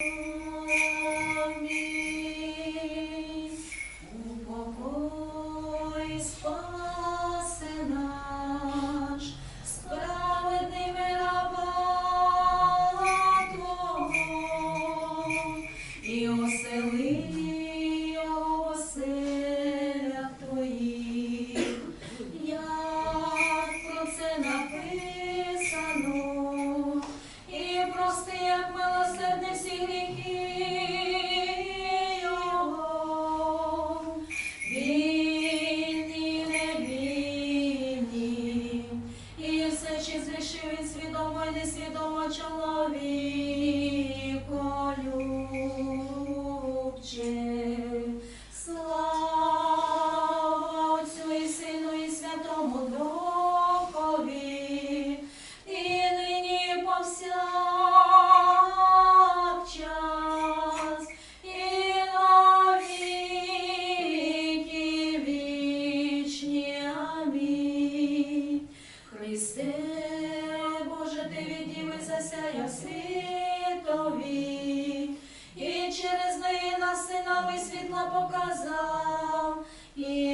Amen. Зрішив він свідомо і несвідомо чоловіколюбче. Слава Отцю і Сину і Святому Духові, і нині повсякчас, Боже, ти відніми засяй світові і через неї на синами світла показав. І